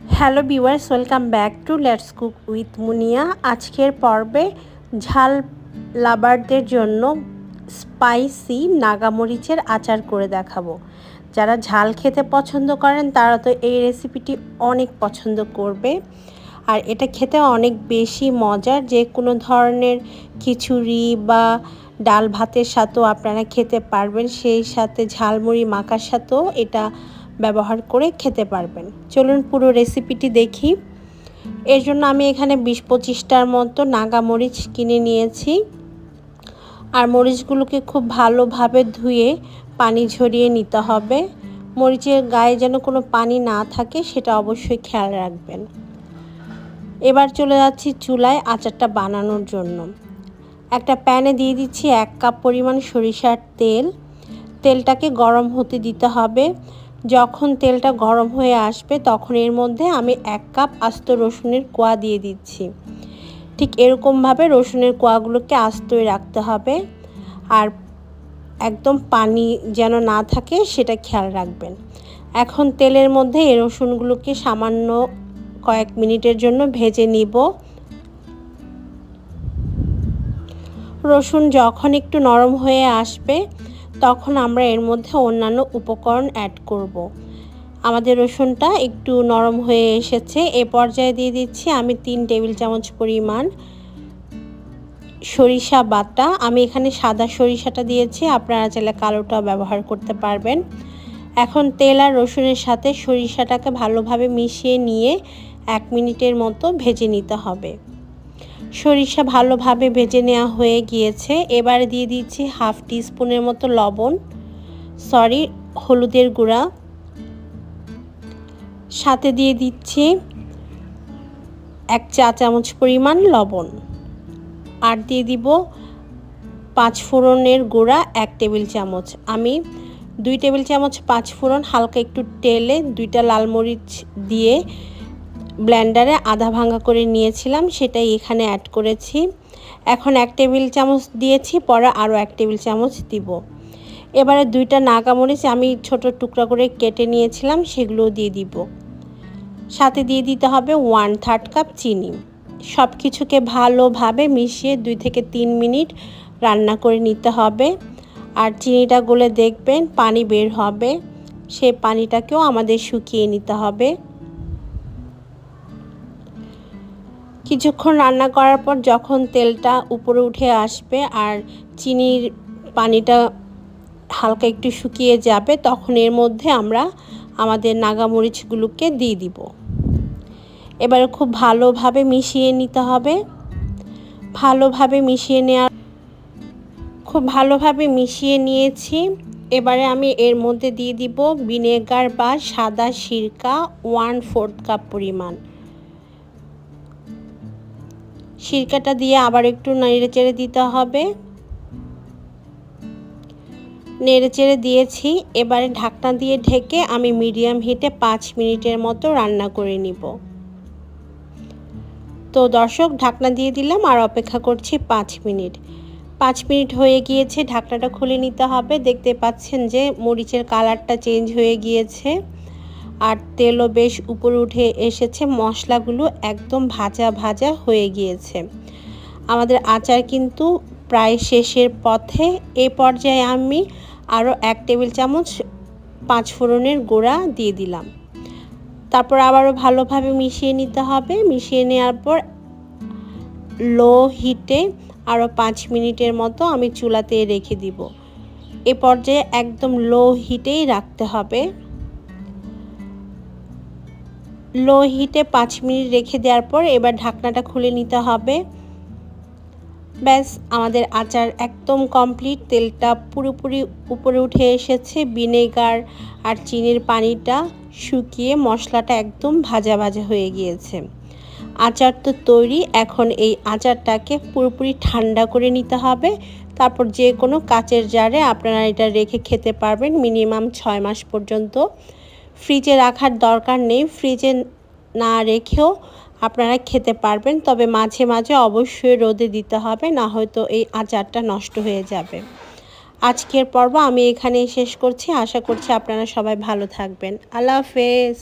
Hello viewers, welcome back to let's cook with Muniya. আজকের পর্বে ঝাল লাভারদের জন্য স্পাইসি নাগামরিচের আচার করে দেখাবো। যারা ঝাল খেতে পছন্দ করেন, তারা তো এই রেসিপিটি অনেক পছন্দ করবে। আর এটা খেতে অনেক বেশি মজার, যে কোনো ধরনের খিচুড়ি বা ডাল ভাতের সাথেও আপনারা খেতে পারবেন। সেই সাথে ঝালমুড়ি মাখার সাথেও এটা ব্যবহার করে খেতে পারবেন। চলুন পুরো রেসিপিটি দেখি। এর জন্য আমি এখানে বিশ পঁচিশটার মতো নাগা মরিচ কিনে নিয়েছি। আর মরিচগুলোকে খুব ভালোভাবে ধুয়ে পানি ঝরিয়ে নিতে হবে। মরিচের গায়ে যেন কোনো পানি না থাকে, সেটা অবশ্যই খেয়াল রাখবেন। এবার চলে যাচ্ছি চুলায় আচারটা বানানোর জন্য। একটা প্যানে দিয়ে দিচ্ছি এক কাপ পরিমাণ সরিষার তেল। তেলটাকে গরম হতে দিতে হবে। যখন তেলটা গরম হয়ে আসবে, তখন এর মধ্যে আমি এক কাপ আস্ত রসুনের কোয়া দিয়ে দিচ্ছি। ঠিক এরকমভাবে রসুনের কোয়াগুলোকে আস্তই রাখতে হবে। আর একদম পানি যেন না থাকে, সেটা খেয়াল রাখবেন। এখন তেলের মধ্যে এই রসুনগুলোকে সামান্য কয়েক মিনিটের জন্য ভেজে নিব। রসুন যখন একটু নরম হয়ে আসবে তখন আমরা এর মধ্যে অন্যান্য উপকরণ অ্যাড করব। আমাদের রসুনটা একটু নরম হয়ে এসেছে। এ পর্যায়ে দিয়ে দিচ্ছি আমি তিন টেবিল চামচ পরিমাণ সরিষা বাটা। আমি এখানে সাদা সরিষাটা দিয়েছি। আপনারা চাইলে কালোটা ব্যবহার করতে পারবেন। এখন তেল আর রসুনের সাথে সরিষাটাকে ভালোভাবে মিশিয়ে নিয়ে এক মিনিটের মতো ভেজে নিতে হবে। সরিষা ভালোভাবে ভেজে নেওয়া হয়ে গিয়েছে। এবারে দিয়ে দিচ্ছি হাফ টি স্পুনের মতো লবণ, সরি, হলুদের গুঁড়া। সাথে দিয়ে দিচ্ছি এক চা চামচ পরিমাণ লবণ। আর দিয়ে দিব পাঁচ ফোড়নের গুঁড়া এক টেবিল চামচ। আমি দুই টেবিল চামচ পাঁচ ফোড়ন হালকা একটু তেলে দুইটা লাল মরিচ দিয়ে ব্ল্যান্ডারে আধা ভাঙা করে নিয়েছিলাম, সেটাই এখানে অ্যাড করেছি। এখন এক টেবিল চামচ দিয়েছি, পরে আরও এক টেবিল চামচ দিব। এবারে দুইটা নাগামরিচ আমি ছোট টুকরা করে কেটে নিয়েছিলাম সেগুলো দিয়ে দিব। সাথে দিয়ে দিতে হবে ওয়ান থার্ড কাপ চিনি। সব কিছুকে ভালোভাবে মিশিয়ে দুই থেকে তিন মিনিট রান্না করে নিতে হবে। আর চিনিটা গলে দেখবেন, পানি বের হবে। সেই পানিটাকেও আমাদের শুকিয়ে নিতে হবে। কিছুক্ষণ রান্না করার পর যখন তেলটা উপরে উঠে আসবে আর চিনির পানিটা হালকা একটু শুকিয়ে যাবে, তখন এর মধ্যে আমরা আমাদের নাগামরিচগুলোকে দিয়ে দিব। এবারে খুব ভালোভাবে মিশিয়ে নিতে হবে। ভালোভাবে মিশিয়ে নেওয়ার খুব ভালোভাবে মিশিয়ে নিয়েছি। এবারে আমি এর মধ্যে দিয়ে দিব ভিনেগার বা সাদা সিরকা ওয়ান ফোর্থ কাপ পরিমাণ। সিরকাটা দিয়ে আবার একটু নেড়ে চেড়ে দিতে হবে। নেড়ে চেড়ে দিয়েছি। এবারে ঢাকনা দিয়ে ঢেকে আমি মিডিয়াম হিটে পাঁচ মিনিটের মতো রান্না করে নিব। তো দর্শক, ঢাকনা দিয়ে দিলাম আর অপেক্ষা করছি পাঁচ মিনিট। পাঁচ মিনিট হয়ে গিয়েছে, ঢাকনাটা খুলে নিতে হবে। দেখতে পাচ্ছেন যে মরিচের কালারটা চেঞ্জ হয়ে গিয়েছে। আর তেলও বেশ উপরে উঠে এসেছে, মশলাগুলো একদম ভাজা ভাজা হয়ে গিয়েছে। আমাদের আচার কিন্তু প্রায় শেষের পথে। এ পর্যায়ে আমি আরও এক টেবিল চামচ পাঁচ ফোড়নের গোড়া দিয়ে দিলাম। তারপর আবারও ভালোভাবে মিশিয়ে নিতে হবে। মিশিয়ে নেওয়ার পর লো হিটে আরও পাঁচ মিনিটের মতো আমি চুলাতে রেখে দিব। এ পর্যায়ে একদম লো হিটেই রাখতে হবে। লো হিটে পাঁচ মিনিট রেখে দেওয়ার পর এবার ঢাকনাটা খুলে নিতে হবে। ব্যাস, আমাদের আচার একদম কমপ্লিট। তেলটা পুরোপুরি উপরে উঠে এসেছে। ভিনেগার আর চিনির পানিটা শুকিয়ে মশলাটা একদম ভাজা ভাজা হয়ে গিয়েছে। আচার তো তৈরি, এখন এই আচারটাকে পুরোপুরি ঠান্ডা করে নিতে হবে। তারপর যে কোনো কাচের জারে আপনারা এটা রেখে খেতে পারবেন মিনিমাম ছয় মাস পর্যন্ত। ফ্রিজে রাখার দরকার নেই। ফ্রিজে না রেখেও আপনারা খেতে পারবেন। তবে মাঝে মাঝে অবশ্যই রোদে দিতে হবে, না হয়তো এই আচারটা নষ্ট হয়ে যাবে। আজকের পর্ব আমি এখানেই শেষ করছি। আশা করছি আপনারা সবাই ভালো থাকবেন। আল্লাহ হাফেজ।